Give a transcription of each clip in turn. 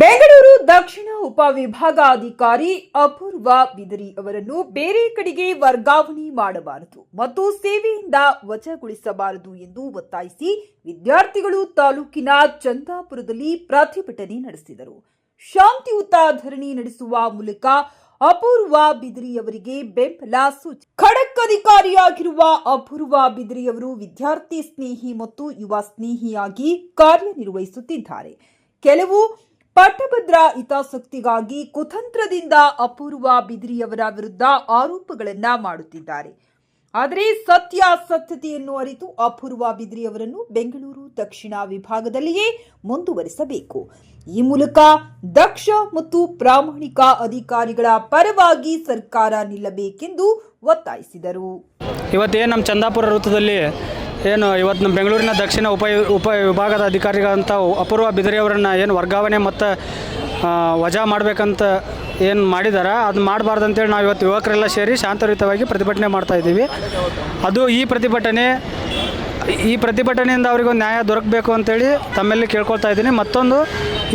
ಬೆಂಗಳೂರು ದಕ್ಷಿಣ ಉಪವಿಭಾಗಾಧಿಕಾರಿ ಅಪೂರ್ವ ಬಿದರಿ ಅವರನ್ನು ಬೇರೆ ಕಡೆಗೆ ವರ್ಗಾವಣೆ ಮಾಡಬಾರದು ಮತ್ತು ಸೇವೆಯಿಂದ ವಜಗೊಳಿಸಬಾರದು ಎಂದು ಒತ್ತಾಯಿಸಿ ವಿದ್ಯಾರ್ಥಿಗಳು ತಾಲೂಕಿನ ಚಂದಾಪುರದಲ್ಲಿ ಪ್ರತಿಭಟನೆ ನಡೆಸಿದರು. ಶಾಂತಿಯುತ ಧರಣಿ ನಡೆಸುವ ಮೂಲಕ ಅಪೂರ್ವ ಬಿದರಿ ಅವರಿಗೆ ಬೆಂಬಲ ಸೂಚಿ ಖಡಕ್ ಅಧಿಕಾರಿಯಾಗಿರುವ ಅಪೂರ್ವ ಬಿದ್ರಿಯವರು ವಿದ್ಯಾರ್ಥಿ ಸ್ನೇಹಿ ಮತ್ತು ಯುವ ಸ್ನೇಹಿಯಾಗಿ ಕಾರ್ಯನಿರ್ವಹಿಸುತ್ತಿದ್ದಾರೆ. ಕೆಲವು ಪಟ್ಟಭದ್ರ ಹಿತಾಸಕ್ತಿಗಾಗಿ ಕುತಂತ್ರದಿಂದ ಅಪೂರ್ವ ಬಿದ್ರಿಯವರ ವಿರುದ್ಧ ಆರೋಪಗಳನ್ನ ಮಾಡುತ್ತಿದ್ದಾರೆ. ಆದರೆ ಸತ್ಯ ಸತ್ಯಾಸತ್ಯತೆಯನ್ನು ಅರಿತು ಅಪೂರ್ವ ಬಿದ್ರಿ ಅವರನ್ನು ಬೆಂಗಳೂರು ದಕ್ಷಿಣ ವಿಭಾಗದಲ್ಲಿಯೇ ಮುಂದುವರಿಸಬೇಕು. ಈ ಮೂಲಕ ದಕ್ಷ ಮತ್ತು ಪ್ರಾಮಾಣಿಕ ಅಧಿಕಾರಿಗಳ ಪರವಾಗಿ ಸರ್ಕಾರ ನಿಲ್ಲಬೇಕೆಂದು ಒತ್ತಾಯಿಸಿದರು. ಇವತ್ತೇನು ನಮ್ಮ ಚಂದಾಪುರ ವೃತ್ತದಲ್ಲಿ ಏನು ಇವತ್ತು ನಮ್ಮ ಬೆಂಗಳೂರಿನ ದಕ್ಷಿಣ ಉಪ ಉಪ ವಿಭಾಗದ ಅಧಿಕಾರಿಗಳಂತ ಅಪೂರ್ವ ಬಿದರಿಯವರನ್ನು ಏನು ವರ್ಗಾವಣೆ ಮತ್ತು ವಜಾ ಮಾಡಬೇಕಂತ ಏನು ಮಾಡಿದ್ದಾರೆ ಅದು ಮಾಡಬಾರ್ದು ಅಂತೇಳಿ ನಾವು ಇವತ್ತು ಯುವಕರೆಲ್ಲ ಸೇರಿ ಶಾಂತಯುತವಾಗಿ ಪ್ರತಿಭಟನೆ ಮಾಡ್ತಾ ಇದ್ದೀವಿ. ಅದು ಈ ಪ್ರತಿಭಟನೆ, ಈ ಪ್ರತಿಭಟನೆಯಿಂದ ಅವರಿಗೊಂದು ನ್ಯಾಯ ದೊರಕಬೇಕು ಅಂತೇಳಿ ತಮ್ಮಲ್ಲಿ ಕೇಳ್ಕೊಳ್ತಾ ಇದ್ದೀನಿ. ಮತ್ತೊಂದು,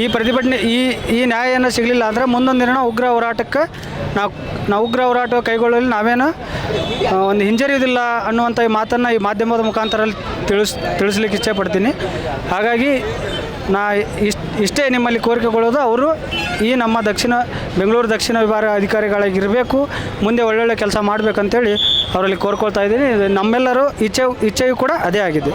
ಈ ಪ್ರತಿಭಟನೆ, ಈ ಈ ನ್ಯಾಯ ಏನೋ ಸಿಗಲಿಲ್ಲ ಅಂದರೆ ಮುಂದೊಂದು ದಿನ ಉಗ್ರ ಹೋರಾಟಕ್ಕೆ, ನಾವು ನಾವು ಉಗ್ರ ಹೋರಾಟ ಕೈಗೊಳ್ಳಲು ನಾವೇನು ಒಂದು ಹಿಂಜರಿಯೋದಿಲ್ಲ ಅನ್ನುವಂಥ ಈ ಮಾತನ್ನು ಈ ಮಾಧ್ಯಮದ ಮುಖಾಂತರ ತಿಳಿಸ್, ತಿಳಿಸ್ಲಿಕ್ಕೆ ಇಚ್ಛೆ ಪಡ್ತೀನಿ. ಹಾಗಾಗಿ ನಾ ಇಷ್ಟ, ಇಷ್ಟೇ ನಿಮ್ಮಲ್ಲಿ ಕೋರಿಕೆಗೊಳ್ಳೋದು, ಅವರು ಈ ನಮ್ಮ ದಕ್ಷಿಣ ಬೆಂಗಳೂರು ದಕ್ಷಿಣ ವಿಭಾಗ ಅಧಿಕಾರಿಗಳಾಗಿರಬೇಕು, ಮುಂದೆ ಒಳ್ಳೊಳ್ಳೆ ಕೆಲಸ ಮಾಡಬೇಕಂತೇಳಿ ಅವರಲ್ಲಿ ಕೋರ್ಕೊಳ್ತಾ ಇದ್ದೀನಿ. ಇದು ನಮ್ಮೆಲ್ಲರೂ ಇಚ್ಛೆ ಇಚ್ಛೆಯೂ ಕೂಡ ಅದೇ ಆಗಿದೆ.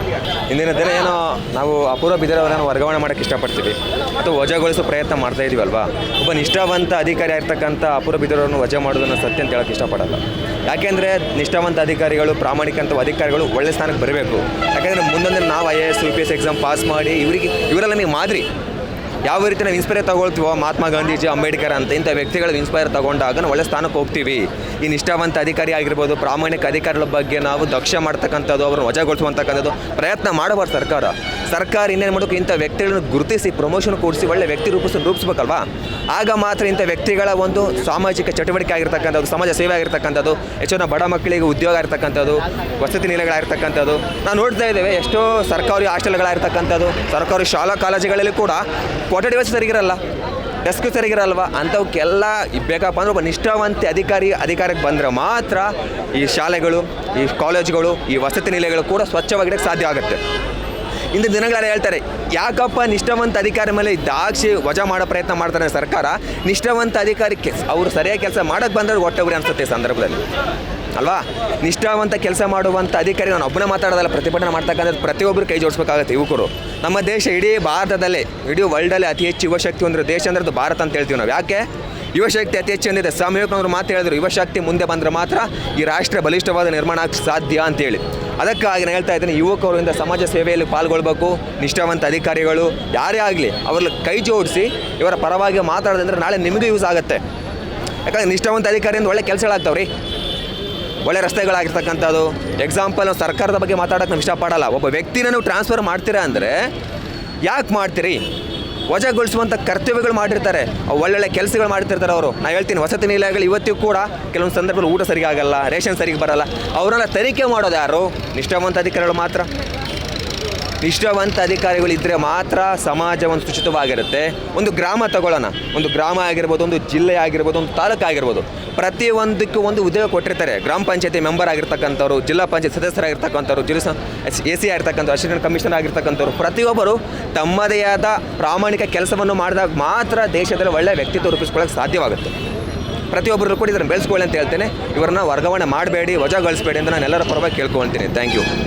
ಇಂದಿನ ದಿನ ಏನೋ ನಾವು ಅಪೂರ್ವ ಬಿದ್ದರವರನ್ನು ವರ್ಗಾವಣೆ ಮಾಡೋಕ್ಕೆ ಇಷ್ಟಪಡ್ತೀವಿ. ಮತ್ತು ವಜಾಗೊಳಿಸೋ ಪ್ರಯತ್ನ ಮಾಡ್ತಾ ಇದೀವಲ್ವಾ? ಒಬ್ಬ ನಿಷ್ಠಾವಂತ ಅಧಿಕಾರಿ ಆಗಿರ್ತಕ್ಕಂಥ ಅಪೂರ್ವ ಬಿದ್ದರವರನ್ನು ವಜಾ ಮಾಡೋದನ್ನು ಸತ್ಯ ಅಂತ ಹೇಳೋಕ್ಕೆ ಇಷ್ಟಪಡಲ್ಲ. ಯಾಕೆಂದರೆ ನಿಷ್ಠಾವಂತ ಅಧಿಕಾರಿಗಳು ಪ್ರಾಮಾಣಿಕಂತ ಅಧಿಕಾರಿಗಳು ಒಳ್ಳೆ ಸ್ಥಾನಕ್ಕೆ ಬರಬೇಕು. ಯಾಕೆಂದರೆ ಮುಂದೊಂದು ನಾವು I A S U P S exam pass ಮಾಡಿ, ಇವರಿಗೆ, ಇವರೆಲ್ಲ ನಮಗೆ ಮಾದರಿ. ಯಾವ ರೀತಿ ನಾವು ಇನ್ಸ್ಪೈರ್ ತಗೊಳ್ತೀವೋ ಮಹಾತ್ಮ ಗಾಂಧೀಜಿ, ಅಂಬೇಡ್ಕರ್ ಅಂತ ಇಂಥ ವ್ಯಕ್ತಿಗಳ ಇನ್ಸ್ಪೈರ್ ತಗೊಂಡಾಗ ನಾವು ಒಳ್ಳೆ ಸ್ಥಾನಕ್ಕೆ ಹೋಗ್ತೀವಿ. ಈ ನಿಷ್ಠಾವಂತ ಅಧಿಕಾರಿ ಆಗಿರ್ಬೋದು, ಪ್ರಾಮಾಣಿಕ ಅಧಿಕಾರಿಗಳ ಬಗ್ಗೆ ನಾವು ದಕ್ಷ ಮಾಡ್ತಕ್ಕಂಥದ್ದು, ಅವ್ರನ್ನ ವಜಾಗೊಳಿಸುವಂತಕ್ಕಂಥದ್ದು ಪ್ರಯತ್ನ ಮಾಡಬಾರ್ದು ಸರ್ಕಾರ. ಸರ್ಕಾರ ಇನ್ನೇನು ಮಾಡಬೇಕು ಇಂಥ ವ್ಯಕ್ತಿಗಳನ್ನು ಗುರುತಿಸಿ ಪ್ರಮೋಷನ್ ಕೊಡಿಸಿ ಒಳ್ಳೆ ವ್ಯಕ್ತಿ ರೂಪಿಸ್ ರೂಪಿಸ್ಬೇಕಲ್ವಾ? ಆಗ ಮಾತ್ರ ಇಂಥ ವ್ಯಕ್ತಿಗಳ ಒಂದು ಸಾಮಾಜಿಕ ಚಟುವಟಿಕೆ ಆಗಿರ್ತಕ್ಕಂಥದ್ದು ಸಮಾಜ ಸೇವೆ ಆಗಿರ್ತಕ್ಕಂಥದ್ದು ಹೆಚ್ಚಿನ ಬಡ ಮಕ್ಕಳಿಗೆ ಉದ್ಯೋಗ ಇರ್ತಕ್ಕಂಥದ್ದು ವಸತಿ ನಿಲಯಗಳಾಗಿರ್ತಕ್ಕಂಥದ್ದು. ನಾವು ನೋಡ್ತಾ ಇದ್ದೇವೆ, ಎಷ್ಟೋ ಸರ್ಕಾರಿ ಹಾಸ್ಟೆಲ್ಗಳಾಗಿರ್ತಕ್ಕಂಥದ್ದು, ಸರ್ಕಾರಿ ಶಾಲಾ ಕಾಲೇಜುಗಳಲ್ಲಿ ಕೂಡ ಕೊಠಡಿ ವ್ಯವಸ್ಥೆ ಸರಿಗಿರಲ್ಲ, ಡೆಸ್ಕ್ ಸರಿಗಿರಲ್ವ? ಅಂಥವಕ್ಕೆಲ್ಲ ಬೇಕಪ್ಪ ಅಂದ್ರೆ ಒಬ್ಬ ನಿಷ್ಠಾವಂತ ಅಧಿಕಾರಿ, ಅಧಿಕಾರಕ್ಕೆ ಬಂದರೆ ಮಾತ್ರ ಈ ಶಾಲೆಗಳು, ಈ ಕಾಲೇಜುಗಳು, ಈ ವಸತಿ ನಿಲಯಗಳು ಕೂಡ ಸ್ವಚ್ಛವಾಗಿಡಕ್ಕೆ ಸಾಧ್ಯ ಆಗುತ್ತೆ. ಇಂದು ದಿನಗಳಲ್ಲಿ ಹೇಳ್ತಾರೆ. ಯಾಕಪ್ಪ ನಿಷ್ಠಾವಂತ ಅಧಿಕಾರಿ ಮೇಲೆ ದಾಕ್ಷಿ ವಜಾ ಮಾಡೋ ಪ್ರಯತ್ನ ಮಾಡ್ತಾರೆ ಸರ್ಕಾರ? ನಿಷ್ಠಾವಂತ ಅಧಿಕಾರಿ ಕೆಲ್ಸ, ಅವರು ಸರಿಯಾಗಿ ಕೆಲಸ ಮಾಡೋಕ್ಕೆ ಬಂದ್ರೆ ಹೊಟ್ಟೆವ್ರಿ ಅನ್ಸುತ್ತೆ ಸಂದರ್ಭದಲ್ಲಿ. ಅಲ್ವಾ? ನಿಷ್ಠಾವಂತ ಕೆಲಸ ಮಾಡುವಂಥ ಅಧಿಕಾರಿ, ನಾನು ಒಬ್ಬನೇ ಮಾತಾಡೋದಲ್ಲ, ಪ್ರತಿಭಟನೆ ಮಾಡ್ತಕ್ಕಂಥದ್ದು ಪ್ರತಿಯೊಬ್ಬರು ಕೈ ಜೋಡಿಸ್ಬೇಕಾಗುತ್ತೆ ಯುವಕರು. ನಮ್ಮ ದೇಶ ಇಡೀ ಭಾರತದಲ್ಲೇ, ಇಡೀ ವರ್ಲ್ಡಲ್ಲೇ ಅತಿ ಹೆಚ್ಚು ಯುವಶಕ್ತಿ ಹೊಂದಿರೋ ದೇಶ ಅಂದ್ರೆ ಅದು ಭಾರತ ಅಂತ ಹೇಳ್ತೀವಿ ನಾವು. ಯಾಕೆ? ಯುವಶಕ್ತಿ ಅತಿ ಹೆಚ್ಚು ಏನಿದೆ ಸ್ವಾಮಿ ವಿವೇಕಾನಂದರು ಮಾತು ಹೇಳಿದ್ರು ಯುವಶಕ್ತಿ ಮುಂದೆ ಬಂದರೆ ಮಾತ್ರ ಈ ರಾಷ್ಟ್ರ ಬಲಿಷ್ಠವಾದ ನಿರ್ಮಾಣ ಆಗಕ್ಕೆ ಸಾಧ್ಯ ಅಂತೇಳಿ. ಅದಕ್ಕಾಗಿ ನಾನು ಹೇಳ್ತಾ ಇದ್ದೀನಿ, ಯುವಕರಿಂದ ಸಮಾಜ ಸೇವೆಯಲ್ಲಿ ಪಾಲ್ಗೊಳ್ಬೇಕು. ನಿಷ್ಠಾವಂತ ಅಧಿಕಾರಿಗಳು, ಯಾರೇ ಆಗಲಿ, ಅವ್ರಲ್ಲಿ ಕೈ ಜೋಡಿಸಿ, ಇವರ ಪರವಾಗಿ ಮಾತಾಡೋದಂದ್ರೆ ನಾಳೆ ನಿಮಗೂ ಯೂಸ್ ಆಗುತ್ತೆ. ಯಾಕಂದ್ರೆ ನಿಷ್ಠಾವಂತ ಅಧಿಕಾರಿಯಿಂದ ಒಳ್ಳೆ ಕೆಲಸಗಳಾಗ್ತಾವ್ರಿ. ಒಳ್ಳೆ ರಸ್ತೆಗಳಾಗಿರ್ತಕ್ಕಂಥದ್ದು. ಎಕ್ಸಾಂಪಲ್ ನಾವು ಸರ್ಕಾರದ ಬಗ್ಗೆ ಮಾತಾಡೋಕೆ ನಾವು ಇಷ್ಟಪಡಲ್ಲ. ಒಬ್ಬ ವ್ಯಕ್ತಿನ ನೀವು ಟ್ರಾನ್ಸ್ಫರ್ ಮಾಡ್ತೀರಾ ಅಂದರೆ, ಯಾಕೆ ಮಾಡ್ತೀರಿ? ವಜಾಗೊಳಿಸುವಂಥ ಕರ್ತವ್ಯಗಳು ಮಾಡಿರ್ತಾರೆ. ಒಳ್ಳೊಳ್ಳೆ ಕೆಲಸಗಳು ಮಾಡ್ತಿರ್ತಾರೆ ಅವರು. ನಾನು ಹೇಳ್ತೀನಿ, ವಸತಿ ನಿಲಯಗಳು ಇವತ್ತಿಗೂ ಕೂಡ ಕೆಲವೊಂದು ಸಂದರ್ಭದಲ್ಲಿ ಊಟ ಸರಿಗೆ ಆಗಲ್ಲ ರೇಷನ್ ಸರಿಗೆ ಬರಲ್ಲ. ಅವರನ್ನ ತನಿಖೆ ಮಾಡೋದು ಯಾರು? ನಿಷ್ಠಾವಂತ ಅಧಿಕಾರಿಗಳು ಮಾತ್ರ. ನಿಷ್ಠಾವಂತ ಅಧಿಕಾರಿಗಳು ಇದ್ದರೆ ಮಾತ್ರ ಸಮಾಜ ಒಂದು ಸುಚಿತವಾಗಿರುತ್ತೆ ಒಂದು ಗ್ರಾಮ ತಗೊಳ್ಳೋಣ. ಒಂದು ಗ್ರಾಮ ಆಗಿರ್ಬೋದು, ಒಂದು ಜಿಲ್ಲೆ ಆಗಿರ್ಬೋದು, ಒಂದು ತಾಲೂಕು ಆಗಿರ್ಬೋದು. ಪ್ರತಿಯೊಂದಕ್ಕೂ ಒಂದು ಉದ್ಯೋಗ ಕೊಟ್ಟಿರ್ತಾರೆ. ಗ್ರಾಮ ಪಂಚಾಯತಿ ಮೆಂಬರ್ ಆಗಿರ್ತಕ್ಕಂಥವ್ರು, ಜಿಲ್ಲಾ ಪಂಚಾಯತ್ ಸದಸ್ಯರಾಗಿರ್ತಕ್ಕಂಥವ್ರು ಜಿಲ್ಲಾ ಎ ಸಿ ಆಗಿರ್ತಕ್ಕಂಥ ಅಸಿಸ್ಟೆಂಟ್ ಕಮಿಷನರ್ ಆಗಿರ್ತಕ್ಕಂಥವ್ರು, ಪ್ರತಿಯೊಬ್ಬರು ತಮ್ಮದೇ ಆದ ಪ್ರಾಮಾಣಿಕ ಕೆಲಸವನ್ನು ಮಾಡಿದಾಗ ಮಾತ್ರ ದೇಶದಲ್ಲಿ ಒಳ್ಳೆಯ ವ್ಯಕ್ತಿತ್ವ ರೂಪಿಸ್ಕೊಳ್ಳೋಕೆ ಸಾಧ್ಯವಾಗುತ್ತೆ. ಪ್ರತಿಯೊಬ್ಬರು ಕೂಡ ಇದನ್ನು ಬೆಳೆಸ್ಕೊಳ್ಳಿ ಅಂತ ಹೇಳ್ತೇನೆ. ಇವರನ್ನ ವರ್ಗಾವಣೆ ಮಾಡಬೇಡಿ, ವಜಾಗೊಳಿಸಬೇಡಿ ಅಂತ ನಾನು ಎಲ್ಲರ ಪರವಾಗಿ ಕೇಳ್ಕೊಳ್ತೀನಿ. Thank you